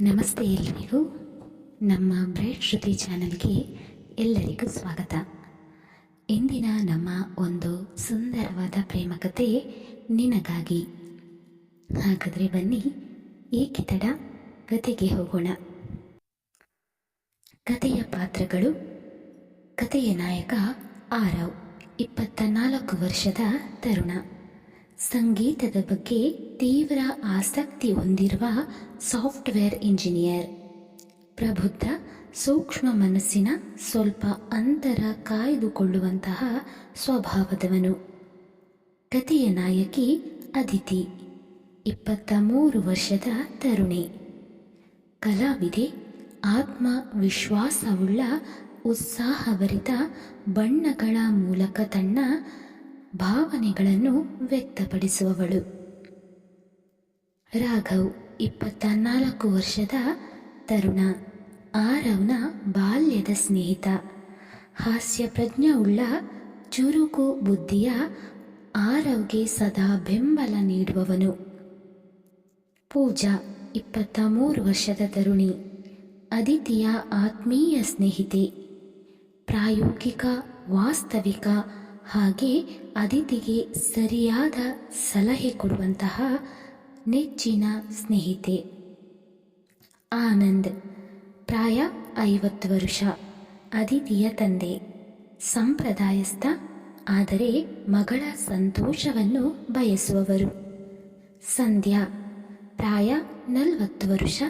ನಮಸ್ತೆ ಎಲ್ಲರಿಗೂ ನಮ್ಮ ಬ್ರೈಟ್ ಶ್ರುತಿ ಚಾನಲ್ಗೆ ಎಲ್ಲರಿಗೂ ಸ್ವಾಗತ. ಇಂದಿನ ನಮ್ಮ ಒಂದು ಸುಂದರವಾದ ಪ್ರೇಮಕತೆ ನಿನಗಾಗಿ. ಹಾಗಾದರೆ ಬನ್ನಿ, ಏಕೆ ತಡ? ಕತೆಗೆ ಹೋಗೋಣ. ಕಥೆಯ ಪಾತ್ರಗಳು. ಕಥೆಯ ನಾಯಕ ಆರವ್, ಇಪ್ಪತ್ತ ನಾಲ್ಕು ವರ್ಷದ ತರುಣ. ಸಂಗೀತದ ಬಗ್ಗೆ ತೀವ್ರ ಆಸಕ್ತಿ ಹೊಂದಿರುವ ಸಾಫ್ಟ್ವೇರ್ ಇಂಜಿನಿಯರ್. ಪ್ರಬುದ್ಧ, ಸೂಕ್ಷ್ಮ ಮನಸ್ಸಿನ ಸ್ವಲ್ಪ ಅಂತರ ಕಾಯ್ದುಕೊಳ್ಳುವಂತಹ ಸ್ವಭಾವದವನು. ಕಥೆಯ ನಾಯಕಿ ಅದಿತಿ ಇಪ್ಪತ್ತ ಮೂರು ವರ್ಷದ ತರುಣಿ. ಕಲಾವಿದೆ, ಆತ್ಮವಿಶ್ವಾಸವುಳ್ಳ, ಉತ್ಸಾಹಭರಿತ, ಬಣ್ಣಗಳ ಮೂಲಕ ತನ್ನ ಭಾವನೆಗಳನ್ನು ವ್ಯಕ್ತಪಡಿಸುವವಳು. ರಾಘವ್ ಇಪ್ಪತ್ತ ನಾಲ್ಕು ವರ್ಷದ ತರುಣ, ಆರವ್ನ ಬಾಲ್ಯದ ಸ್ನೇಹಿತ. ಹಾಸ್ಯ ಪ್ರಜ್ಞೆಯುಳ್ಳ ಚುರುಕು ಬುದ್ಧಿಯ ಆರವ್ಗೆ ಸದಾ ಬೆಂಬಲ ನೀಡುವವನು. ಪೂಜಾ ಇಪ್ಪತ್ತ ಮೂರು ವರ್ಷದ ತರುಣಿ ಅದಿತಿಯ ಆತ್ಮೀಯ ಸ್ನೇಹಿತೆ. ಪ್ರಾಯೋಗಿಕ, ವಾಸ್ತವಿಕ ಹಾಗೆ ಅದಿತಿಗೆ ಸರಿಯಾದ ಸಲಹೆ ಕೊಡುವಂತಹ ನೆಚ್ಚಿನ ಸ್ನೇಹಿತೆ. ಆನಂದ್, ಪ್ರಾಯ ಐವತ್ತು ವರುಷ ಅದಿತಿಯ ತಂದೆ. ಸಂಪ್ರದಾಯಸ್ಥ, ಆದರೆ ಮಗಳ ಸಂತೋಷವನ್ನು ಬಯಸುವವರು. ಸಂಧ್ಯಾ, ಪ್ರಾಯ ನಲವತ್ತು ವರುಷ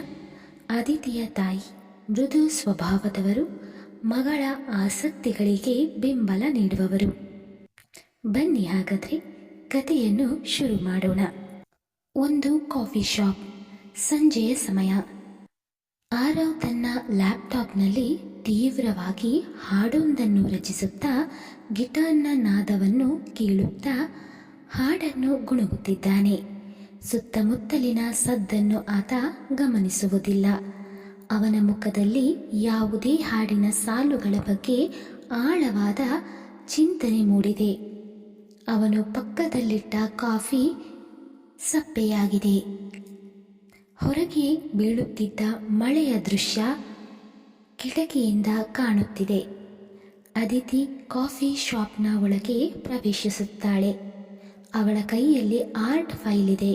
ಅದಿತಿಯ ತಾಯಿ. ಮೃದು ಸ್ವಭಾವದವರು, ಮಗಳ ಆಸಕ್ತಿಗಳಿಗೆ ಬೆಂಬಲ ನೀಡುವವರು. ಬನ್ನಿ ಹಾಗಾದರೆ ಕಥೆಯನ್ನು ಶುರು ಮಾಡೋಣ. ಒಂದು ಕಾಫಿ ಶಾಪ್. ಸಂಜೆಯ ಸಮಯ. ಆರವ್ ತನ್ನ ಲ್ಯಾಪ್ಟಾಪ್ನಲ್ಲಿ ತೀವ್ರವಾಗಿ ಹಾಡೊಂದನ್ನು ರಚಿಸುತ್ತಾ ಗಿಟಾರ್ನ ನಾದವನ್ನು ಕೇಳುತ್ತಾ ಹಾಡನ್ನು ಗುಣಗುತ್ತಿದ್ದಾನೆ. ಸುತ್ತಮುತ್ತಲಿನ ಸದ್ದನ್ನು ಆತ ಗಮನಿಸುವುದಿಲ್ಲ. ಅವನ ಮುಖದಲ್ಲಿ ಯಾವುದೇ ಹಾಡಿನ ಸಾಲುಗಳ ಬಗ್ಗೆ ಆಳವಾದ ಚಿಂತನೆ ಮೂಡಿದೆ. ಅವನು ಪಕ್ಕದಲ್ಲಿಟ್ಟ ಕಾಫಿ ಸಪ್ಪೆಯಾಗಿದೆ. ಹೊರಗೆ ಬೀಳುತ್ತಿದ್ದ ಮಳೆಯ ದೃಶ್ಯ ಕಿಟಕಿಯಿಂದ ಕಾಣುತ್ತಿದೆ. ಅದಿತಿ ಕಾಫಿ ಶಾಪ್ನ ಒಳಗೆ ಪ್ರವೇಶಿಸುತ್ತಾಳೆ. ಅವಳ ಕೈಯಲ್ಲಿ ಆರ್ಟ್ ಫೈಲ್ ಇದೆ.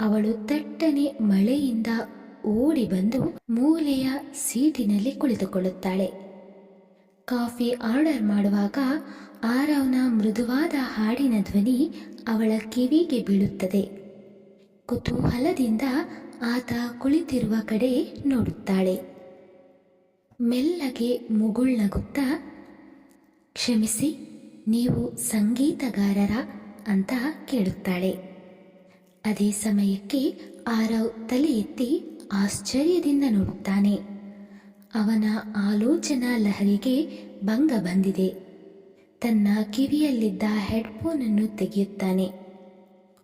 ಅವಳು ತಟ್ಟನೆ ಮಳೆಯಿಂದ ಓಡಿ ಬಂದು ಮೂಲೆಯ ಸೀಟಿನಲ್ಲಿ ಕುಳಿತುಕೊಳ್ಳುತ್ತಾಳೆ. ಕಾಫಿ ಆರ್ಡರ್ ಮಾಡುವಾಗ ಆರವ್ನ ಮೃದುವಾದ ಹಾಡಿನ ಧ್ವನಿ ಅವಳ ಕಿವಿಗೆ ಬೀಳುತ್ತದೆ. ಕುತೂಹಲದಿಂದ ಆತ ಕುಳಿತಿರುವ ಕಡೆ ನೋಡುತ್ತಾಳೆ. ಮೆಲ್ಲಗೆ ಮುಗುಳ್ನಗುತ್ತಾ ಕ್ಷಮಿಸಿ, ನೀವು ಸಂಗೀತಗಾರರ ಅಂತ ಕೇಳುತ್ತಾಳೆ. ಅದೇ ಸಮಯಕ್ಕೆ ಆರವ್ ತಲೆ ಎತ್ತಿ ಆಶ್ಚರ್ಯದಿಂದ ನೋಡುತ್ತಾನೆ. ಅವನ ಆಲೋಚನಾ ಲಹರಿಗೆ ಭಂಗ ಬಂದಿದೆ. ತನ್ನ ಕಿವಿಯಲ್ಲಿದ್ದ ಹೆಡ್ಫೋನನ್ನು ತೆಗೆಯುತ್ತಾನೆ.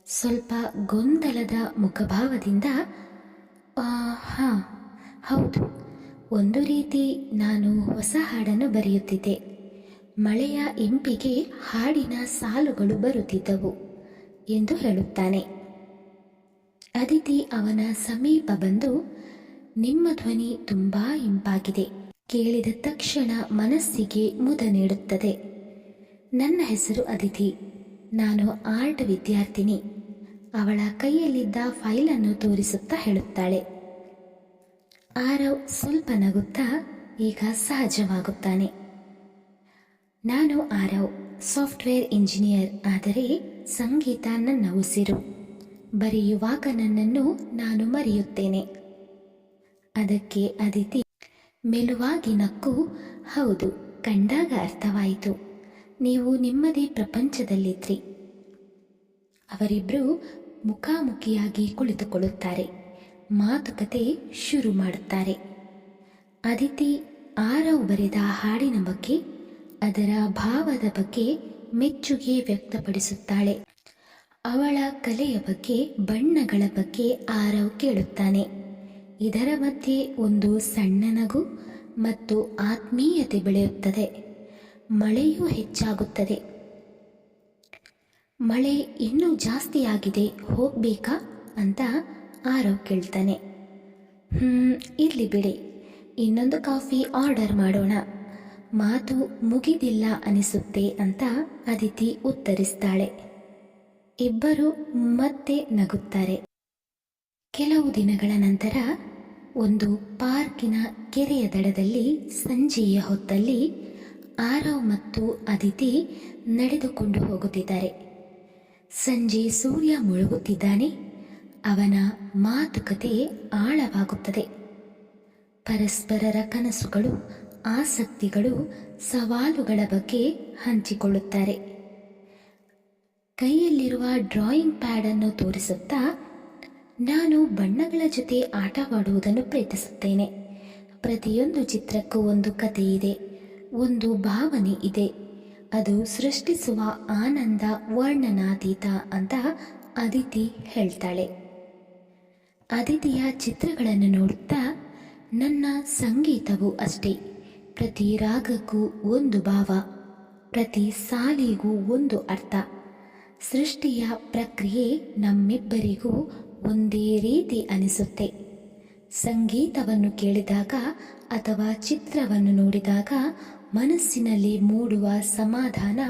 ಸ್ವಲ್ಪ ಗೊಂದಲದ ಮುಖಭಾವದಿಂದ ಹಾಂ, ಹೌದು. ಒಂದು ರೀತಿ ನಾನು ಹೊಸ ಹಾಡನ್ನು ಬರೆಯುತ್ತಿದ್ದೆ. ಮಳೆಯ ಇಂಪಿಗೆ ಹಾಡಿನ ಸಾಲುಗಳು ಬರುತ್ತಿದ್ದವು ಎಂದು ಹೇಳುತ್ತಾನೆ. ಅದಿತಿ ಅವನ ಸಮೀಪ ಬಂದು, ನಿಮ್ಮ ಧ್ವನಿ ತುಂಬಾ ಇಂಪಾಗಿದೆ ಕೇಳಿದ ತಕ್ಷಣ ಮನಸ್ಸಿಗೆ ಮುದ ನೀಡುತ್ತದೆ. ನನ್ನ ಹೆಸರು ಅದಿತಿ. ನಾನು ಆರ್ಟ್ ವಿದ್ಯಾರ್ಥಿನಿ. ಅವಳ ಕೈಯಲ್ಲಿದ್ದ ಫೈಲನ್ನು ತೋರಿಸುತ್ತಾ ಹೇಳುತ್ತಾಳೆ. ಆರವ್ ಸ್ವಲ್ಪ ನಗುತ್ತಾ ಈಗ ಸಹಜವಾಗುತ್ತಾನೆ. ನಾನು ಆರವ್, ಸಾಫ್ಟ್ವೇರ್ ಇಂಜಿನಿಯರ್, ಆದರೆ ಸಂಗೀತ ನನ್ನ ಉಸಿರು. ಬರೆಯುವಾಗ ನನ್ನನ್ನು ನಾನು ಮರೆಯುತ್ತೇನೆ. ಅದಕ್ಕೆ ಅದಿತಿ, ಮೆಲುವಾಗಿ ನಕ್ಕು, ಹೌದು, ಕಂಡಾಗ ಅರ್ಥವಾಯಿತು. ನೀವು ನಿಮ್ಮದೇ ಪ್ರಪಂಚದಲ್ಲಿದ್ರಿ. ಅವರಿಬ್ಬರು ಮುಖಾಮುಖಿಯಾಗಿ ಕುಳಿತುಕೊಳ್ಳುತ್ತಾರೆ. ಮಾತುಕತೆ ಶುರು ಮಾಡುತ್ತಾರೆ. ಅದಿತಿ ಆರವ್ ಬರೆದ ಹಾಡಿನ ಬಗ್ಗೆ, ಅದರ ಭಾವದ ಬಗ್ಗೆ ಮೆಚ್ಚುಗೆ ವ್ಯಕ್ತಪಡಿಸುತ್ತಾಳೆ. ಅವಳ ಕಲೆಯ ಬಗ್ಗೆ, ಬಣ್ಣಗಳ ಬಗ್ಗೆ ಆರವ್ ಕೇಳುತ್ತಾನೆ. ಇದರ ಮಧ್ಯೆ ಒಂದು ಸಣ್ಣ ನಗು ಮತ್ತು ಆತ್ಮೀಯತೆ ಬೆಳೆಯುತ್ತದೆ. ಮಳೆಯೂ ಹೆಚ್ಚಾಗುತ್ತದೆ. ಮಳೆ ಇನ್ನೂ ಜಾಸ್ತಿಯಾಗಿದೆ, ಹೋಗ್ಬೇಕಾ ಅಂತ ಆರವ್ ಕೇಳ್ತಾನೆ. ಹ್ಮ್, ಇರಲಿ ಬಿಡಿ, ಇನ್ನೊಂದು ಕಾಫಿ ಆರ್ಡರ್ ಮಾಡೋಣ. ಮಾತು ಮುಗಿದಿಲ್ಲ ಅನಿಸುತ್ತೆ ಅಂತ ಅದಿತಿ ಉತ್ತರಿಸ್ತಾಳೆ. ಇಬ್ಬರು ಮತ್ತೆ ನಗುತ್ತಾರೆ. ಕೆಲವು ದಿನಗಳ ನಂತರ ಒಂದು ಪಾರ್ಕಿನ ಕೆರೆಯ ದಡದಲ್ಲಿ ಸಂಜೆಯ ಹೊತ್ತಲ್ಲಿ ಆರವ್ ಮತ್ತು ಅದಿತಿ ನಡೆದುಕೊಂಡು ಹೋಗುತ್ತಿದ್ದಾರೆ. ಸಂಜೆ ಸೂರ್ಯ ಮುಳುಗುತ್ತಿದ್ದಾನೆ. ಅವನ ಮಾತುಕತೆ ಆಳವಾಗುತ್ತದೆ. ಪರಸ್ಪರರ ಕನಸುಗಳು, ಆಸಕ್ತಿಗಳು, ಸವಾಲುಗಳ ಬಗ್ಗೆ ಹಂಚಿಕೊಳ್ಳುತ್ತಾರೆ. ಕೈಯಲ್ಲಿರುವ ಡ್ರಾಯಿಂಗ್ ಪ್ಯಾಡ್ ಅನ್ನು ತೋರಿಸುತ್ತಾ, ನಾನು ಬಣ್ಣಗಳ ಜೊತೆ ಆಟವಾಡುವುದನ್ನು ಪ್ರೀತಿಸುತ್ತೇನೆ ಪ್ರತಿಯೊಂದು ಚಿತ್ರಕ್ಕೂ ಒಂದು ಕಥೆ ಇದೆ ಒಂದು ಭಾವನೆ ಇದೆ. ಅದು ಸೃಷ್ಟಿಸುವ ಆನಂದ ವರ್ಣನಾತೀತ ಅಂತ ಅದಿತಿ ಹೇಳ್ತಾಳೆ. ಅದಿತಿಯ ಚಿತ್ರಗಳನ್ನು ನೋಡುತ್ತಾ ನನ್ನ ಸಂಗೀತವು ಅಷ್ಟೇ. ಪ್ರತಿ ರಾಗಕ್ಕೂ ಒಂದು ಭಾವ, ಪ್ರತಿ ಸಾಲಿಗೂ ಒಂದು ಅರ್ಥ. ಸೃಷ್ಟಿಯ ಪ್ರಕ್ರಿಯೆ ನಮ್ಮಿಬ್ಬರಿಗೂ ಒಂದೇ ರೀತಿ ಅನಿಸುತ್ತೆ. ಸಂಗೀತವನ್ನು ಕೇಳಿದಾಗ ಅಥವಾ ಚಿತ್ರವನ್ನು ನೋಡಿದಾಗ ಮನಸ್ಸಿನಲ್ಲಿ ಮೂಡುವ ಸಮಾಧಾನ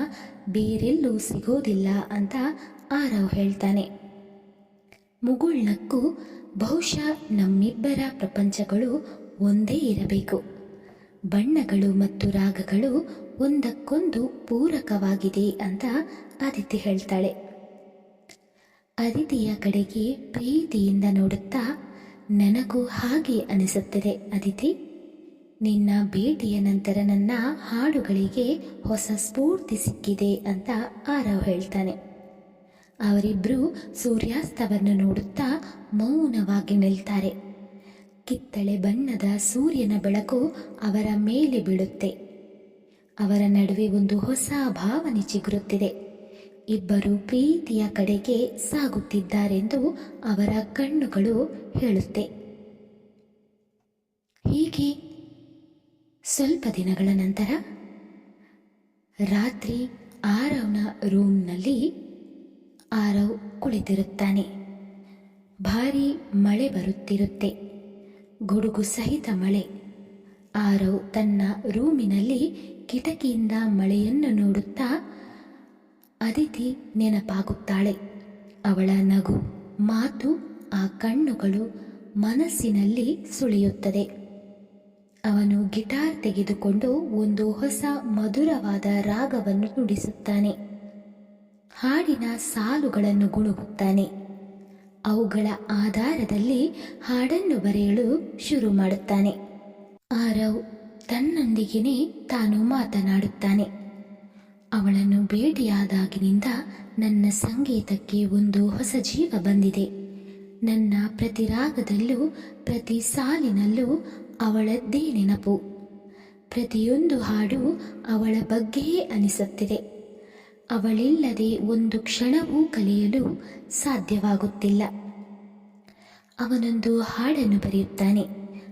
ಬೇರೆಲ್ಲೂ ಸಿಗೋದಿಲ್ಲ ಅಂತ ಆರವ್ ಹೇಳ್ತಾನೆ. ಮುಗುಳ್ನಕ್ಕೂ ಬಹುಶಃ ನಮ್ಮಿಬ್ಬರ ಪ್ರಪಂಚಗಳು ಒಂದೇ ಇರಬೇಕು. ಬಣ್ಣಗಳು ಮತ್ತು ರಾಗಗಳು ಒಂದಕ್ಕೊಂದು ಪೂರಕವಾಗಿದೆ ಅಂತ ಅದಿತಿ ಹೇಳ್ತಾಳೆ. ಅದಿತಿಯ ಕಡೆಗೆ ಪ್ರೀತಿಯಿಂದ ನೋಡುತ್ತಾ, ನನಗೂ ಹಾಗೆ ಅನಿಸುತ್ತದೆ ಅದಿತಿ ನಿನ್ನ ಭೇಟಿಯ ನಂತರ ನನ್ನ ಹಾಡುಗಳಿಗೆ ಹೊಸ ಸ್ಫೂರ್ತಿ ಸಿಕ್ಕಿದೆ ಅಂತ ಆರವ್ ಹೇಳ್ತಾನೆ. ಅವರಿಬ್ಬರು ಸೂರ್ಯಾಸ್ತವನ್ನು ನೋಡುತ್ತಾ ಮೌನವಾಗಿ ನಿಲ್ತಾರೆ. ಕಿತ್ತಳೆ ಬಣ್ಣದ ಸೂರ್ಯನ ಬೆಳಕು ಅವರ ಮೇಲೆ ಬೀಳುತ್ತೆ. ಅವರ ನಡುವೆ ಒಂದು ಹೊಸ ಭಾವನೆ ಚಿಗುರುತ್ತಿದೆ. ಇಬ್ಬರು ಪ್ರೀತಿಯ ಕಡೆಗೆ ಸಾಗುತ್ತಿದ್ದಾರೆಂದು ಅವರ ಕಣ್ಣುಗಳು ಹೇಳುತ್ತೆ. ಹೀಗೆ ಸ್ವಲ್ಪ ದಿನಗಳ ನಂತರ ರಾತ್ರಿ ಆರವ್ನ ರೂಮ್ನಲ್ಲಿ ಆರವ್ ಕುಳಿತಿರುತ್ತಾನೆ. ಭಾರಿ ಮಳೆ ಬರುತ್ತಿರುತ್ತೆ. ಗುಡುಗು ಸಹಿತ ಮಳೆ. ಆರವ್ ತನ್ನ ರೂಮಿನಲ್ಲಿ ಕಿಟಕಿಯಿಂದ ಮಳೆಯನ್ನು ನೋಡುತ್ತಾ ಅದಿತಿ ನೆನಪಾಗುತ್ತಾಳೆ. ಅವಳ ನಗು, ಮಾತು, ಆ ಕಣ್ಣುಗಳು ಮನಸ್ಸಿನಲ್ಲಿ ಸುಳಿಯುತ್ತದೆ. ಅವನು ಗಿಟಾರ್ ತೆಗೆದುಕೊಂಡು ಒಂದು ಹೊಸ ಮಧುರವಾದ ರಾಗವನ್ನು ನುಡಿಸುತ್ತಾನೆ. ಹಾಡಿನ ಸಾಲುಗಳನ್ನು ಗುಣುಗುತ್ತಾನೆ. ಅವುಗಳ ಆಧಾರದಲ್ಲಿ ಹಾಡನ್ನು ಬರೆಯಲು ಶುರು ಮಾಡುತ್ತಾನೆ. ಆರವ್ ತನ್ನೊಂದಿಗೇನೆ ತಾನು ಮಾತನಾಡುತ್ತಾನೆ. ಅವಳನ್ನು ಭೇಟಿಯಾದಾಗಿನಿಂದ ನನ್ನ ಸಂಗೀತಕ್ಕೆ ಒಂದು ಹೊಸ ಜೀವ ಬಂದಿದೆ. ನನ್ನ ಪ್ರತಿ ರಾಗದಲ್ಲೂ, ಪ್ರತಿ ಸಾಲಿನಲ್ಲೂ ಅವಳದ್ದೇ ನೆನಪು ಪ್ರತಿಯೊಂದು ಹಾಡು ಅವಳ ಬಗ್ಗೆಯೇ ಅನಿಸುತ್ತಿದೆ. ಅವಳಿಲ್ಲದೆ ಒಂದು ಕ್ಷಣವೂ ಕಲಿಯಲು ಸಾಧ್ಯವಾಗುತ್ತಿಲ್ಲ. ಅವನೊಂದು ಹಾಡನ್ನು ಬರೆಯುತ್ತಾನೆ.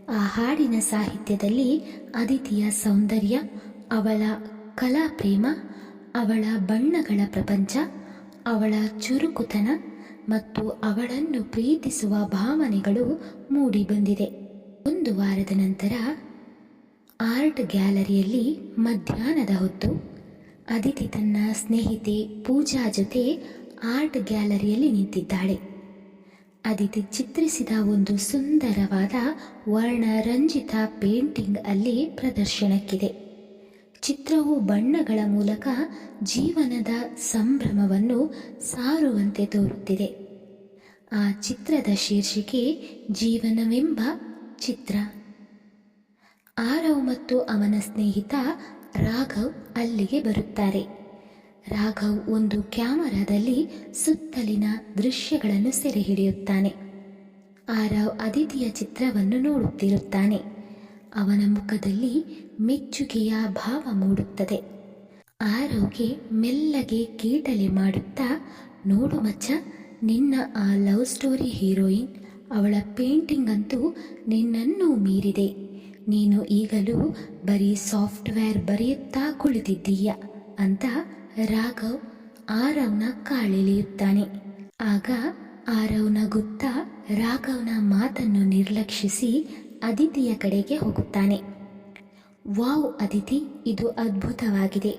ಆ ಹಾಡಿನ ಸಾಹಿತ್ಯದಲ್ಲಿ ಅದಿತಿಯ ಸೌಂದರ್ಯ, ಅವಳ ಕಲಾ ಪ್ರೇಮ, ಅವಳ ಬಣ್ಣಗಳ ಪ್ರಪಂಚ, ಅವಳ ಚುರುಕುತನ ಮತ್ತು ಅವಳನ್ನು ಪ್ರೀತಿಸುವ ಭಾವನೆಗಳು ಮೂಡಿಬಂದಿದೆ. ಒಂದು ವಾರದ ನಂತರ ಆರ್ಟ್ ಗ್ಯಾಲರಿಯಲ್ಲಿ ಮಧ್ಯಾಹ್ನದ ಹೊತ್ತು ಅದಿತಿ ತನ್ನ ಸ್ನೇಹಿತೆ ಪೂಜಾ ಜೊತೆ ಆರ್ಟ್ ಗ್ಯಾಲರಿಯಲ್ಲಿ ನಿಂತಿದ್ದಾಳೆ. ಅದಿತಿ ಚಿತ್ರಿಸಿದ ಒಂದು ಸುಂದರವಾದ ವರ್ಣರಂಜಿತ ಪೇಂಟಿಂಗ್ ಅಲ್ಲಿ ಪ್ರದರ್ಶನಕ್ಕಿದೆ. ಚಿತ್ರವು ಬಣ್ಣಗಳ ಮೂಲಕ ಜೀವನದ ಸಂಭ್ರಮವನ್ನು ಸಾರುವಂತೆ ತೋರುತ್ತಿದೆ. ಆ ಚಿತ್ರದ ಶೀರ್ಷಿಕೆ ಜೀವನವೆಂಬ ಚಿತ್ರ. ಆರವ್ ಮತ್ತು ಅವನ ಸ್ನೇಹಿತ ರಾಘವ್ ಅಲ್ಲಿಗೆ ಬರುತ್ತಾರೆ. ರಾಘವ್ ಒಂದು ಕ್ಯಾಮರಾದಲ್ಲಿ ಸುತ್ತಲಿನ ದೃಶ್ಯಗಳನ್ನು ಸೆರೆ ಹಿಡಿಯುತ್ತಾನೆ ಆರವ್ ಅದಿತಿಯ ಚಿತ್ರವನ್ನು ನೋಡುತ್ತಿರುತ್ತಾನೆ. ಅವನ ಮುಖದಲ್ಲಿ ಮೆಚ್ಚುಗೆಯ ಭಾವ ಮೂಡುತ್ತದೆ. ಆರವ್ಗೆ ಮೆಲ್ಲಗೆ ಕೀಟಲೆ ಮಾಡುತ್ತಾ, ನೋಡು ಮಚ್ಚ, ನಿನ್ನ ಆ ಲವ್ ಸ್ಟೋರಿ ಹೀರೋಯಿನ್ ಅವಳ ಪೇಂಟಿಂಗ್ ಅಂತೂ ನಿನ್ನನ್ನು ಮೀರಿದೆ. ನೀನು ಈಗಲೂ ಬರೀ ಸಾಫ್ಟ್ವೇರ್ ಬರೆಯುತ್ತಾ ಕುಳಿತಿದ್ದೀಯ? ಅಂತ ರಾಘವ್ ಆರವ್ನ ಕಾಳೆಳೆಯುತ್ತಾನೆ ಆಗ ಆರವ್ನ ಗುತ್ತ ರಾಘವ್ನ ಮಾತನ್ನು ನಿರ್ಲಕ್ಷಿಸಿ ಅದಿತಿಯ ಕಡೆಗೆ ಹೋಗುತ್ತಾನೆ. ವಾವ್ ಅದಿತಿ ಇದು ಅದ್ಭುತವಾಗಿದೆ.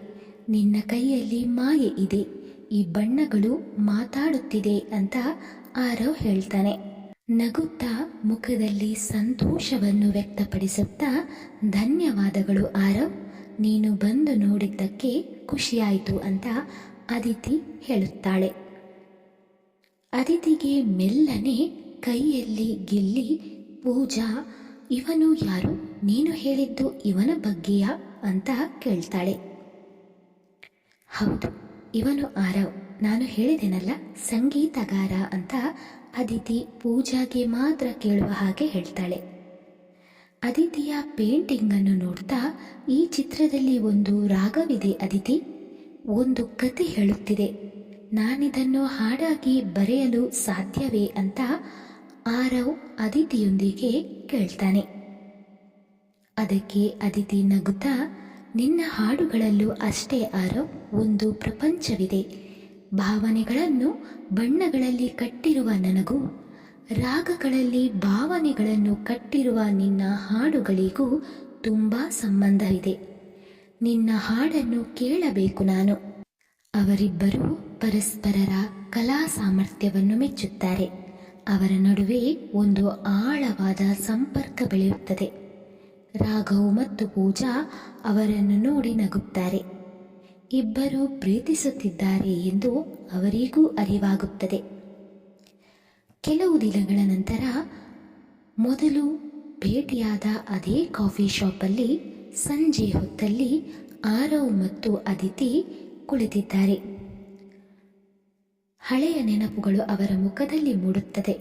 ನಿನ್ನ ಕೈಯಲ್ಲಿ ಮಾಯೆ ಇದೆ. ಈ ಬಣ್ಣಗಳು ಮಾತಾಡುತ್ತಿದೆ ಅಂತ ಆರವ್ ಹೇಳ್ತಾನೆ. ನಗುತ್ತಾ ಮುಖದಲ್ಲಿ ಸಂತೋಷವನ್ನು ವ್ಯಕ್ತಪಡಿಸುತ್ತಾ, ಧನ್ಯವಾದಗಳು ಆರವ್, ನೀನು ಬಂದು ನೋಡಿದ್ದಕ್ಕೆ ಖುಷಿಯಾಯಿತು ಅಂತ ಅದಿತಿ ಹೇಳುತ್ತಾಳೆ. ಅದಿತಿಗೆ ಮೆಲ್ಲನೆ ಕೈಯಲ್ಲಿ ಗಿಲ್ಲಿ, ಪೂಜಾ, ಇವನು ಯಾರು, ನೀನು ಹೇಳಿದ್ದು ಇವನ ಬಗ್ಗೆಯಾ ಅಂತ ಕೇಳ್ತಾಳೆ. ಹೌದು, ಇವನು ಆರವ್. ನಾನು ಹೇಳಿದೆನಲ್ಲ ಸಂಗೀತಗಾರ ಅಂತ ಅದಿತಿ ಪೂಜಾಗೆ ಮಾತ್ರ ಕೇಳುವ ಹಾಗೆ ಹೇಳ್ತಾಳೆ. ಅದಿತಿಯ ಪೇಂಟಿಂಗ್ ಅನ್ನು ನೋಡ್ತಾ ಈ ಚಿತ್ರದಲ್ಲಿ ಒಂದು ರಾಗವಿದೆ ಅದಿತಿ. ಒಂದು ಕತೆ ಹೇಳುತ್ತಿದೆ. ನಾನಿದನ್ನು ಹಾಡಾಗಿ ಬರೆಯಲು ಸಾಧ್ಯವೇ ಅಂತ ಆರವ್ ಅದಿತಿಯೊಂದಿಗೆ ಕೇಳ್ತಾನೆ. ಅದಕ್ಕೆ ಅದಿತಿ ನಗುತ್ತಾ, ನಿನ್ನ ಹಾಡುಗಳಲ್ಲೂ ಅಷ್ಟೇ ಆರವ್, ಒಂದು ಪ್ರಪಂಚವಿದೆ. ಭಾವನೆಗಳನ್ನು ಬಣ್ಣಗಳಲ್ಲಿ ಕಟ್ಟಿರುವ ನನಗೂ, ರಾಗಗಳಲ್ಲಿ ಭಾವನೆಗಳನ್ನು ಕಟ್ಟಿರುವ ನಿನ್ನ ಹಾಡುಗಳಿಗೂ ತುಂಬ ಸಂಬಂಧವಿದೆ. ನಿನ್ನ ಹಾಡನ್ನು ಕೇಳಬೇಕು ನಾನು. ಅವರಿಬ್ಬರೂ ಪರಸ್ಪರರ ಕಲಾ ಸಾಮರ್ಥ್ಯವನ್ನು ಮೆಚ್ಚುತ್ತಾರೆ. ಅವರ ನಡುವೆ ಒಂದು ಆಳವಾದ ಸಂಪರ್ಕ ಬೆಳೆಯುತ್ತದೆ. ರಾಘವ್ ಮತ್ತು ಪೂಜಾ ಅವರನ್ನು ನೋಡಿ ನಗುತ್ತಾರೆ. ಇಬ್ಬರು ಪ್ರೀತಿಸುತ್ತಿದ್ದಾರೆ ಎಂದು ಅವರಿಗೂ ಅರಿವಾಗುತ್ತದೆ. ಕೆಲವು ದಿನಗಳ ನಂತರ ಮೊದಲು ಭೇಟಿಯಾದ ಅದೇ ಕಾಫಿ ಶಾಪಲ್ಲಿ ಸಂಜೆ ಹೊತ್ತಲ್ಲಿ ಆರವ್ ಮತ್ತು ಅದಿತಿ ಕುಳಿತಿದ್ದಾರೆ. ಹಳೆಯ ನೆನಪುಗಳು ಅವರ ಮುಖದಲ್ಲಿ ಮೂಡುತ್ತದೆ.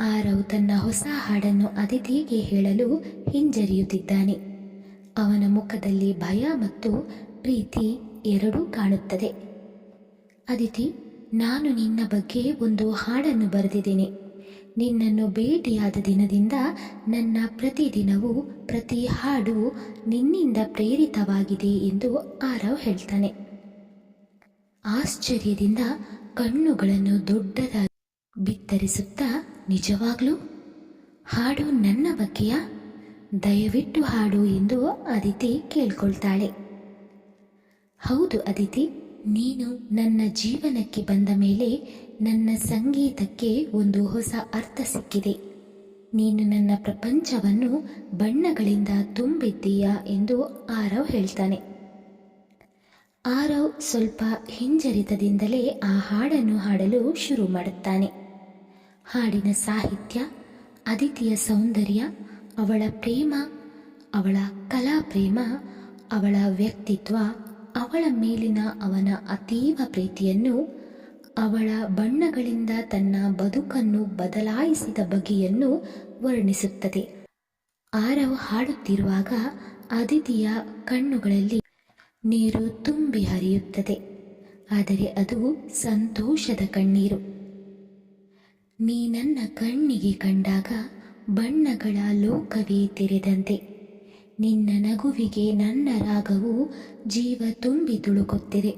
ಆರವ್ ತನ್ನ ಹೊಸ ಹಾಡನ್ನು ಅದಿತಿಗೆ ಹೇಳಲು ಹಿಂಜರಿಯುತ್ತಿದ್ದಾನೆ. ಅವನ ಮುಖದಲ್ಲಿ ಭಯ ಮತ್ತು ಪ್ರೀತಿ ಎರಡೂ ಕಾಣುತ್ತದೆ. ಅದಿತಿ, ನಾನು ನಿನ್ನ ಬಗ್ಗೆ ಒಂದು ಹಾಡನ್ನು ಬರೆದಿದ್ದೇನೆ. ನಿನ್ನನ್ನು ಭೇಟಿಯಾದ ದಿನದಿಂದ ನನ್ನ ಪ್ರತಿದಿನವೂ ಪ್ರತಿ ಹಾಡು ನಿನ್ನಿಂದ ಪ್ರೇರಿತವಾಗಿದೆ ಎಂದು ಆರವ್ ಹೇಳ್ತಾನೆ. ಆಶ್ಚರ್ಯದಿಂದ ಕಣ್ಣುಗಳನ್ನು ದೊಡ್ಡದಾಗಿ ಬಿತ್ತರಿಸುತ್ತಾ, ನಿಜವಾಗ್ಲೂ? ಹಾಡು ನನ್ನ ಬಗ್ಗೆಯ? ದಯವಿಟ್ಟು ಹಾಡು ಎಂದು ಅದಿತಿ ಕೇಳ್ಕೊಳ್ತಾಳೆ. ಹೌದು ಅದಿತಿ, ನೀನು ನನ್ನ ಜೀವನಕ್ಕೆ ಬಂದ ಮೇಲೆ ನನ್ನ ಸಂಗೀತಕ್ಕೆ ಒಂದು ಹೊಸ ಅರ್ಥ ಸಿಕ್ಕಿದೆ. ನೀನು ನನ್ನ ಪ್ರಪಂಚವನ್ನು ಬಣ್ಣಗಳಿಂದ ತುಂಬಿದ್ದೀಯಾ ಎಂದು ಆರವ್ ಹೇಳ್ತಾನೆ. ಆರವ್ ಸ್ವಲ್ಪ ಹಿಂಜರಿತದಿಂದಲೇ ಆ ಹಾಡನ್ನು ಹಾಡಲು ಶುರು ಮಾಡುತ್ತಾನೆ. ಹಾಡಿನ ಸಾಹಿತ್ಯ, ಅದಿತಿಯ ಸೌಂದರ್ಯ, ಅವಳ ಪ್ರೇಮ, ಅವಳ ಕಲಾ ಪ್ರೇಮ ಅವಳ ವ್ಯಕ್ತಿತ್ವ ಅವಳ ಮೇಲಿನ ಅವನ ಅತೀವ ಪ್ರೀತಿಯನ್ನು ಅವಳ ಬಣ್ಣಗಳಿಂದ ತನ್ನ ಬದುಕನ್ನು ಬದಲಾಯಿಸಿದ ಬಗೆಯನ್ನು ವರ್ಣಿಸುತ್ತದೆ. ಆರವ್ ಹಾಡುತ್ತಿರುವಾಗ ಅದಿತಿಯ ಕಣ್ಣುಗಳಲ್ಲಿ ನೀರು ತುಂಬಿ ಹರಿಯುತ್ತದೆ. ಆದರೆ ಅದು ಸಂತೋಷದ ಕಣ್ಣೀರು. ನೀ ನನ್ನ ಕಣ್ಣಿಗೆ ಕಂಡಾಗ ಬಣ್ಣಗಳ ಲೋಕವೇ ತೆರೆದಂತೆ. ನಿನ್ನ ನಗುವಿಗೆ ನನ್ನ ರಾಗವು ಜೀವ ತುಂಬಿ ತುಳುಕುತ್ತಿದೆ.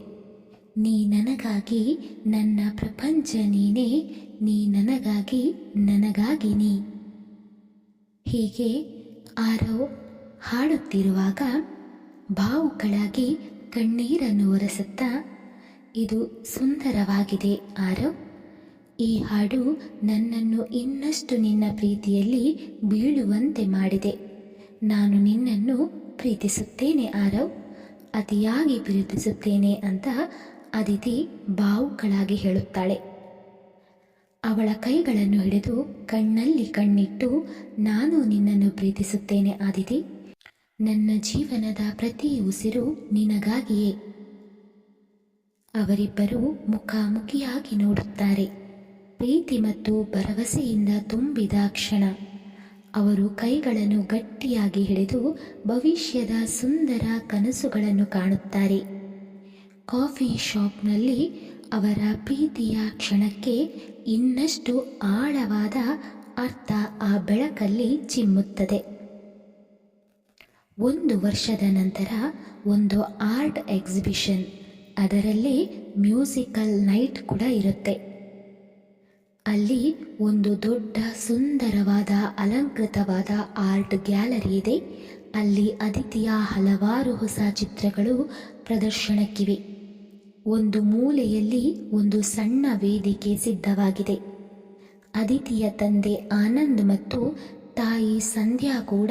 ನೀ ನನಗಾಗಿ ನನ್ನ ಪ್ರಪಂಚ ನೀನೇ, ನೀ ನನಗಾಗಿ ನನಗಾಗಿ ನೀ. ಹೀಗೆ ಆರವ್ ಹಾಡುತ್ತಿರುವಾಗ ಭಾವುಗಳಾಗಿ ಕಣ್ಣೀರನ್ನು ಒರೆಸುತ್ತಾ, ಇದು ಸುಂದರವಾಗಿದೆ ಆರವ್ ಈ ಹಾಡು ನನ್ನನ್ನು ಇನ್ನಷ್ಟು ನಿನ್ನ ಪ್ರೀತಿಯಲ್ಲಿ ಬೀಳುವಂತೆ ಮಾಡಿದೆ. ನಾನು ನಿನ್ನನ್ನು ಪ್ರೀತಿಸುತ್ತೇನೆ, ಆರವ್. ಅತಿಯಾಗಿ ಪ್ರೀತಿಸುತ್ತೇನೆ ಅಂತ ಅದಿತಿ ಭಾವುಕಳಾಗಿ ಹೇಳುತ್ತಾಳೆ. ಅವಳ ಕೈಗಳನ್ನು ಹಿಡಿದು ಕಣ್ಣಲ್ಲಿ ಕಣ್ಣಿಟ್ಟು, ನಾನು ನಿನ್ನನ್ನು ಪ್ರೀತಿಸುತ್ತೇನೆ, ಆದಿತಿ. ನನ್ನ ಜೀವನದ ಪ್ರತಿ ಉಸಿರು ನಿನಗಾಗಿಯೇ. ಅವರಿಬ್ಬರು ಮುಖಾಮುಖಿಯಾಗಿ ನೋಡುತ್ತಾರೆ. ಪ್ರೀತಿ ಮತ್ತು ಭರವಸೆಯಿಂದ ತುಂಬಿದ ಕ್ಷಣ. ಅವರು ಕೈಗಳನ್ನು ಗಟ್ಟಿಯಾಗಿ ಹಿಡಿದು ಭವಿಷ್ಯದ ಸುಂದರ ಕನಸುಗಳನ್ನು ಕಾಣುತ್ತಾರೆ. ಕಾಫಿ ಶಾಪ್ನಲ್ಲಿ ಅವರ ಪ್ರೀತಿಯ ಕ್ಷಣಕ್ಕೆ ಇನ್ನಷ್ಟು ಆಳವಾದ ಅರ್ಥ ಆ ಬೆಳಕಲ್ಲಿ ಚಿಮ್ಮುತ್ತದೆ. ಒಂದು ವರ್ಷದ ನಂತರ ಒಂದು ಆರ್ಟ್ ಎಕ್ಸಿಬಿಷನ್, ಅದರಲ್ಲಿ ಮ್ಯೂಸಿಕಲ್ ನೈಟ್ ಕೂಡ ಇರುತ್ತೆ. ಅಲ್ಲಿ ಒಂದು ದೊಡ್ಡ ಸುಂದರವಾದ ಅಲಂಕೃತವಾದ ಆರ್ಟ್ ಗ್ಯಾಲರಿ ಇದೆ. ಅಲ್ಲಿ ಅದಿತಿಯ ಹಲವಾರು ಹೊಸ ಚಿತ್ರಗಳು ಪ್ರದರ್ಶನಕ್ಕಿವೆ. ಒಂದು ಮೂಲೆಯಲ್ಲಿ ಒಂದು ಸಣ್ಣ ವೇದಿಕೆ ಸಿದ್ಧವಾಗಿದೆ. ಅದಿತಿಯ ತಂದೆ ಆನಂದ್ ಮತ್ತು ತಾಯಿ ಸಂಧ್ಯಾ ಕೂಡ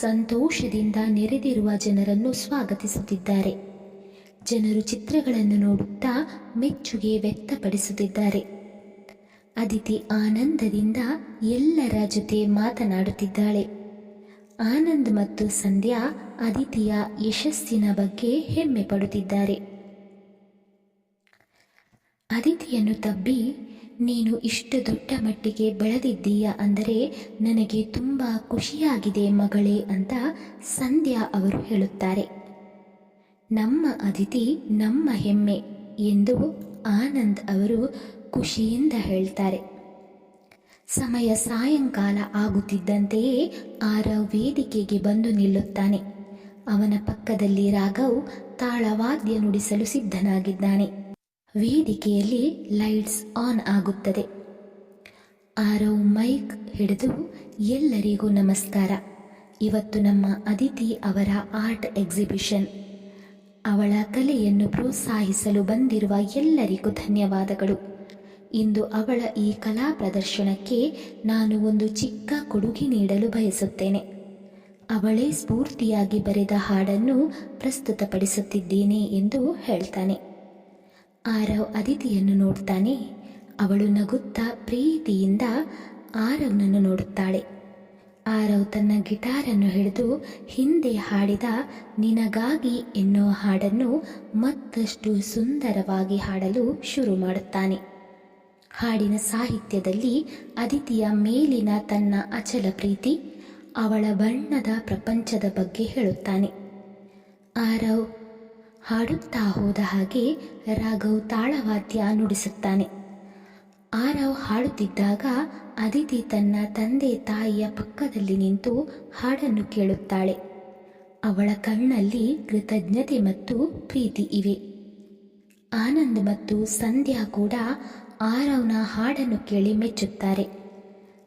ಸಂತೋಷದಿಂದ ನೆರೆದಿರುವ ಜನರನ್ನು ಸ್ವಾಗತಿಸುತ್ತಿದ್ದಾರೆ. ಜನರು ಚಿತ್ರಗಳನ್ನು ನೋಡುತ್ತಾ ಮೆಚ್ಚುಗೆ ವ್ಯಕ್ತಪಡಿಸುತ್ತಿದ್ದಾರೆ. ಅದಿತಿ ಆನಂದದಿಂದ ಎಲ್ಲರ ಜೊತೆ ಮಾತನಾಡುತ್ತಿದ್ದಾಳೆ. ಆನಂದ್ ಮತ್ತು ಸಂಧ್ಯಾ ಅದಿತಿಯ ಯಶಸ್ಸಿನ ಬಗ್ಗೆ ಹೆಮ್ಮೆ ಪಡುತ್ತಿದ್ದಾರೆ. ಅದಿತಿಯನ್ನು ತಬ್ಬಿ, ನೀನು ಇಷ್ಟು ದೊಡ್ಡ ಮಟ್ಟಿಗೆ ಬೆಳೆದಿದ್ದೀಯ ಅಂದರೆ ನನಗೆ ತುಂಬ ಖುಷಿಯಾಗಿದೆ ಮಗಳೇ ಅಂತ ಸಂಧ್ಯಾ ಅವರು ಹೇಳುತ್ತಾರೆ. ನಮ್ಮ ಅದಿತಿ ನಮ್ಮ ಹೆಮ್ಮೆ ಎಂದು ಆನಂದ್ ಅವರು ಖುಷಿಯಿಂದ ಹೇಳ್ತಾರೆ. ಸಮಯ ಸಾಯಂಕಾಲ ಆಗುತ್ತಿದ್ದಂತೆಯೇ ಆರವ್ ವೇದಿಕೆಗೆ ಬಂದು ನಿಲ್ಲುತ್ತಾನೆ. ಅವನ ಪಕ್ಕದಲ್ಲಿ ರಾಘವ್ ತಾಳವಾದ್ಯ ನುಡಿಸಲು ಸಿದ್ಧನಾಗಿದ್ದಾನೆ. ವೇದಿಕೆಯಲ್ಲಿ ಲೈಟ್ಸ್ ಆನ್ ಆಗುತ್ತದೆ. ಆರವ್ ಮೈಕ್ ಹಿಡಿದು ಎಲ್ಲರಿಗೂ ನಮಸ್ಕಾರ. ಇವತ್ತು ನಮ್ಮ ಅದಿತಿ ಅವರ ಆರ್ಟ್ ಎಕ್ಸಿಬಿಷನ್. ಅವಳ ಕಲೆಯನ್ನು ಪ್ರೋತ್ಸಾಹಿಸಲು ಬಂದಿರುವ ಎಲ್ಲರಿಗೂ ಧನ್ಯವಾದಗಳು. ಇಂದು ಅವಳ ಈ ಕಲಾ ಪ್ರದರ್ಶನಕ್ಕೆ ನಾನು ಒಂದು ಚಿಕ್ಕ ಕೊಡುಗೆ ನೀಡಲು ಬಯಸುತ್ತೇನೆ. ಅವಳೇ ಸ್ಫೂರ್ತಿಯಾಗಿ ಬರೆದ ಹಾಡನ್ನು ಪ್ರಸ್ತುತಪಡಿಸುತ್ತಿದ್ದೇನೆ ಎಂದು ಹೇಳ್ತಾನೆ. ಆರವ್ ಅದಿತಿಯನ್ನು ನೋಡ್ತಾನೆ. ಅವಳು ನಗುತ್ತಾ ಪ್ರೀತಿಯಿಂದ ಆರವ್ನನ್ನು ನೋಡುತ್ತಾಳೆ. ಆರವ್ ತನ್ನ ಗಿಟಾರನ್ನು ಹಿಡಿದು ಹಿಂದೆ ಹಾಡಿದ ನಿನಗಾಗಿ ಎನ್ನುವ ಹಾಡನ್ನು ಮತ್ತಷ್ಟು ಸುಂದರವಾಗಿ ಹಾಡಲು ಶುರು ಮಾಡುತ್ತಾನೆ. ಹಾಡಿನ ಸಾಹಿತ್ಯದಲ್ಲಿ ಅದಿತಿಯ ಮೇಲಿನ ತನ್ನ ಅಚಲ ಪ್ರೀತಿ, ಅವಳ ಬಣ್ಣದ ಪ್ರಪಂಚದ ಬಗ್ಗೆ ಹೇಳುತ್ತಾನೆ. ಆರವ್ ಹಾಡುತ್ತಾ ಹೋದ ಹಾಗೆ ರಾಘವ್ ತಾಳವಾದ್ಯ ನುಡಿಸುತ್ತಾನೆ. ಆರವ್ ಹಾಡುತ್ತಿದ್ದಾಗ ಅದಿತಿ ತನ್ನ ತಂದೆ ತಾಯಿಯ ಪಕ್ಕದಲ್ಲಿ ನಿಂತು ಹಾಡನ್ನು ಕೇಳುತ್ತಾಳೆ. ಅವಳ ಕಣ್ಣಲ್ಲಿ ಕೃತಜ್ಞತೆ ಮತ್ತು ಪ್ರೀತಿ ಇವೆ. ಆನಂದ್ ಮತ್ತು ಸಂಧ್ಯಾ ಕೂಡ ಆರವ್ನ ಹಾಡನ್ನು ಕೇಳಿ ಮೆಚ್ಚುತ್ತಾರೆ.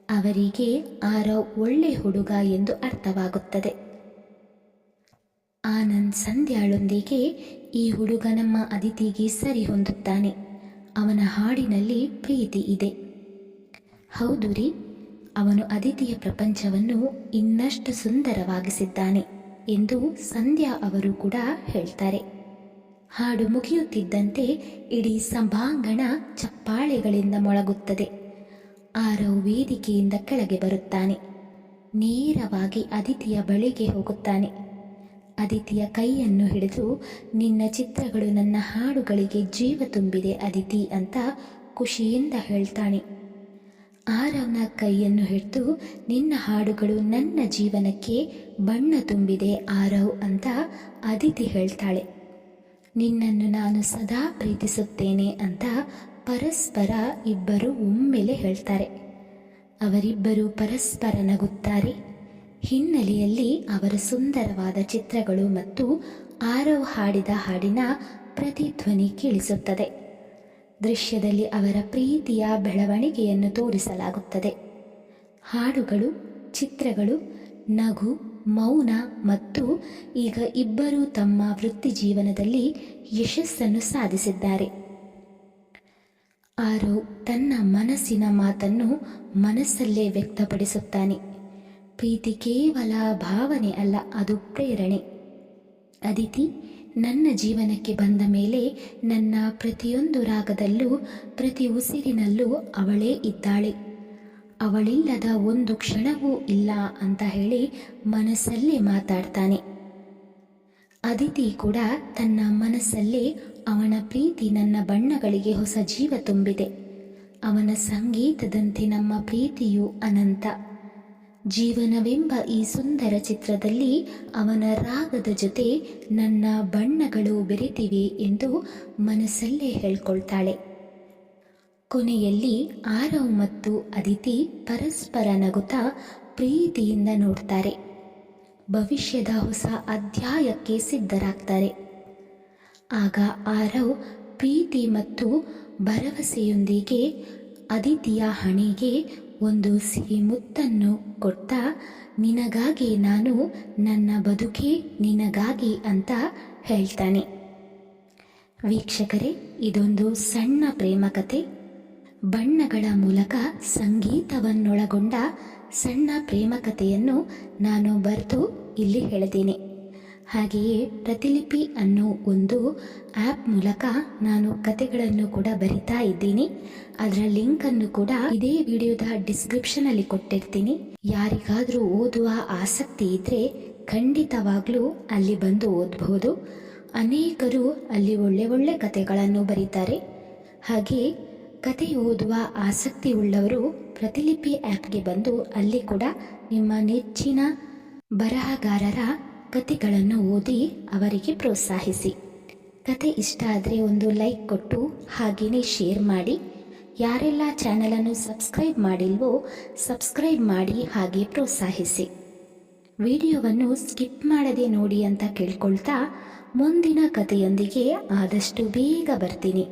ಅವರಿಗೆ ಆರವ್ ಒಳ್ಳೆ ಹುಡುಗ ಎಂದು ಅರ್ಥವಾಗುತ್ತದೆ. ಆನಂದ್ ಸಂಧ್ಯಾಳೊಂದಿಗೆ ಈ ಹುಡುಗ ನಮ್ಮ ಅದಿತಿಗೆ ಸರಿ ಹೊಂದುತ್ತಾನೆ. ಅವನ ಹಾಡಿನಲ್ಲಿ ಪ್ರೀತಿ ಇದೆ. ಹೌದು ರೀ, ಅವನು ಅದಿತಿಯ ಪ್ರಪಂಚವನ್ನು ಇನ್ನಷ್ಟು ಸುಂದರವಾಗಿಸಿದ್ದಾನೆ ಎಂದು ಸಂಧ್ಯಾ ಅವರು ಕೂಡ ಹೇಳ್ತಾರೆ. ಹಾಡು ಮುಗಿಯುತ್ತಿದ್ದಂತೆ ಇಡೀ ಸಭಾಂಗಣ ಚಪ್ಪಾಳೆಗಳಿಂದ ಮೊಳಗುತ್ತದೆ. ಆರವ್ ವೇದಿಕೆಯಿಂದ ಕೆಳಗೆ ಬರುತ್ತಾನೆ. ನೇರವಾಗಿ ಅದಿತಿಯ ಬಳಿಗೆ ಹೋಗುತ್ತಾನೆ. ಅದಿತಿಯ ಕೈಯನ್ನು ಹಿಡಿದು, ನಿನ್ನ ಚಿತ್ರಗಳು ನನ್ನ ಹಾಡುಗಳಿಗೆ ಜೀವ ತುಂಬಿದೆ ಅದಿತಿ ಅಂತ ಖುಷಿಯಿಂದ ಹೇಳ್ತಾನೆ. ಆರವ್ನ ಕೈಯನ್ನು ಹಿಡಿದು, ನಿನ್ನ ಹಾಡುಗಳು ನನ್ನ ಜೀವನಕ್ಕೆ ಬಣ್ಣ ತುಂಬಿದೆ ಆರವ್ ಅಂತ ಅದಿತಿ ಹೇಳ್ತಾಳೆ. ನಿನ್ನನ್ನು ನಾನು ಸದಾ ಪ್ರೀತಿಸುತ್ತೇನೆ ಅಂತ ಪರಸ್ಪರ ಇಬ್ಬರು ಒಮ್ಮೆಲೆ ಹೇಳ್ತಾರೆ. ಅವರಿಬ್ಬರು ಪರಸ್ಪರ ನಗುತ್ತಾರೆ. ಹಿನ್ನೆಲೆಯಲ್ಲಿ ಅವರ ಸುಂದರವಾದ ಚಿತ್ರಗಳು ಮತ್ತು ಆರವ್ ಹಾಡಿದ ಹಾಡಿನ ಪ್ರತಿಧ್ವನಿ ಕೇಳಿಸುತ್ತದೆ. ದೃಶ್ಯದಲ್ಲಿ ಅವರ ಪ್ರೀತಿಯ ಬೆಳವಣಿಗೆಯನ್ನು ತೋರಿಸಲಾಗುತ್ತದೆ. ಹಾಡುಗಳು, ಚಿತ್ರಗಳು, ನಗು ಮೌನ ಮತ್ತು ಈಗ ಇಬ್ಬರೂ ತಮ್ಮ ವೃತ್ತಿ ಜೀವನದಲ್ಲಿ ಯಶಸ್ಸನ್ನು ಸಾಧಿಸಿದ್ದಾರೆ. ಆರು ತನ್ನ ಮನಸ್ಸಿನ ಮಾತನ್ನು ಮನಸ್ಸಲ್ಲೇ ವ್ಯಕ್ತಪಡಿಸುತ್ತಾನೆ. ಪ್ರೀತಿ ಕೇವಲ ಭಾವನೆ ಅಲ್ಲ, ಅದು ಪ್ರೇರಣೆ. ಅದಿತಿ, ನನ್ನ ಜೀವನಕ್ಕೆ ಬಂದ ಮೇಲೆ ನನ್ನ ಪ್ರತಿಯೊಂದು ರಾಗದಲ್ಲೂ ಪ್ರತಿ ಉಸಿರಿನಲ್ಲೂ ಅವಳೇ ಇದ್ದಾಳೆ. ಅವಳಿಲ್ಲದ ಒಂದು ಕ್ಷಣವೂ ಇಲ್ಲ ಅಂತ ಹೇಳಿ ಮನಸ್ಸಲ್ಲೇ ಮಾತಾಡ್ತಾನೆ. ಅದಿತಿ ಕೂಡ ತನ್ನ ಮನಸ್ಸಲ್ಲೇ ಅವನ ಪ್ರೀತಿ ನನ್ನ ಬಣ್ಣಗಳಿಗೆ ಹೊಸ ಜೀವ ತುಂಬಿದೆ. ಅವನ ಸಂಗೀತದಂತೆ ನಮ್ಮ ಪ್ರೀತಿಯು ಅನಂತ. ಜೀವನವೆಂಬ ಈ ಸುಂದರ ಚಿತ್ರದಲ್ಲಿ ಅವನ ರಾಗದ ಜೊತೆ ನನ್ನ ಬಣ್ಣಗಳು ಬೆರೆತಿವೆ ಎಂದು ಮನಸ್ಸಲ್ಲೇ ಹೇಳ್ಕೊಳ್ತಾಳೆ. ಕೊನೆಯಲ್ಲಿ ಆರವ್ ಮತ್ತು ಅದಿತಿ ಪರಸ್ಪರ ನಗುತ್ತಾ ಪ್ರೀತಿಯಿಂದ ನೋಡ್ತಾರೆ. ಭವಿಷ್ಯದ ಹೊಸ ಅಧ್ಯಾಯಕ್ಕೆ ಸಿದ್ಧರಾಗ್ತಾರೆ. ಆಗ ಆರವ್ ಪ್ರೀತಿ ಮತ್ತು ಭರವಸೆಯೊಂದಿಗೆ ಅದಿತಿಯ ಹಣೆಗೆ ಒಂದು ಸಿಹಿ ಮುತ್ತನ್ನು ಕೊಡ್ತಾ, ನಿನಗಾಗಿ ನಾನು ನನ್ನ ಬದುಕೇ ನಿನಗಾಗಿ ಅಂತ ಹೇಳ್ತಾನೆ. ವೀಕ್ಷಕರೇ, ಇದೊಂದು ಸಣ್ಣ ಪ್ರೇಮ ಕಥೆ ಬಣ್ಣಗಳ ಮೂಲಕ ಸಂಗೀತವನ್ನೊಳಗೊಂಡ ಸಣ್ಣ ಪ್ರೇಮ ಕಥೆಯನ್ನು ನಾನು ಬರೆದು ಇಲ್ಲಿ ಹೇಳಿದ್ದೀನಿ ಹಾಗೆಯೇ ಪ್ರತಿಲಿಪಿ ಅನ್ನೋ ಒಂದು ಆ್ಯಪ್ ಮೂಲಕ ನಾನು ಕತೆಗಳನ್ನು ಕೂಡ ಬರಿತಾ ಇದ್ದೀನಿ. ಅದರ ಲಿಂಕನ್ನು ಕೂಡ ಇದೇ ವಿಡಿಯೋದ ಡಿಸ್ಕ್ರಿಪ್ಷನಲ್ಲಿ ಕೊಟ್ಟಿರ್ತೀನಿ. ಯಾರಿಗಾದರೂ ಓದುವ ಆಸಕ್ತಿ ಇದ್ದರೆ ಖಂಡಿತವಾಗ್ಲೂ ಅಲ್ಲಿ ಬಂದು ಓದಬಹುದು ಅನೇಕರು ಅಲ್ಲಿ ಒಳ್ಳೆ ಒಳ್ಳೆ ಕತೆಗಳನ್ನು ಬರೀತಾರೆ. ಹಾಗೆ ಕತೆ ಓದುವ ಆಸಕ್ತಿ ಉಳ್ಳವರು ಪ್ರತಿಲಿಪಿ ಆ್ಯಪ್ಗೆ ಬಂದು ಅಲ್ಲಿ ಕೂಡ ನಿಮ್ಮ ನೆಚ್ಚಿನ ಬರಹಗಾರರ ಕತೆಗಳನ್ನು ಓದಿ ಅವರಿಗೆ ಪ್ರೋತ್ಸಾಹಿಸಿ. ಕತೆ ಇಷ್ಟ ಆದರೆ ಒಂದು ಲೈಕ್ ಕೊಟ್ಟು ಹಾಗೆಯೇ ಶೇರ್ ಮಾಡಿ. ಯಾರೆಲ್ಲ ಚಾನಲನ್ನು ಸಬ್ಸ್ಕ್ರೈಬ್ ಮಾಡಿಲ್ವೋ ಸಬ್ಸ್ಕ್ರೈಬ್ ಮಾಡಿ ಹಾಗೆ ಪ್ರೋತ್ಸಾಹಿಸಿ. ವಿಡಿಯೋವನ್ನು ಸ್ಕಿಪ್ ಮಾಡದೆ ನೋಡಿ ಅಂತ ಕೇಳ್ಕೊಳ್ತಾ ಮುಂದಿನ ಕಥೆಯೊಂದಿಗೆ ಆದಷ್ಟು ಬೇಗ ಬರ್ತೀನಿ.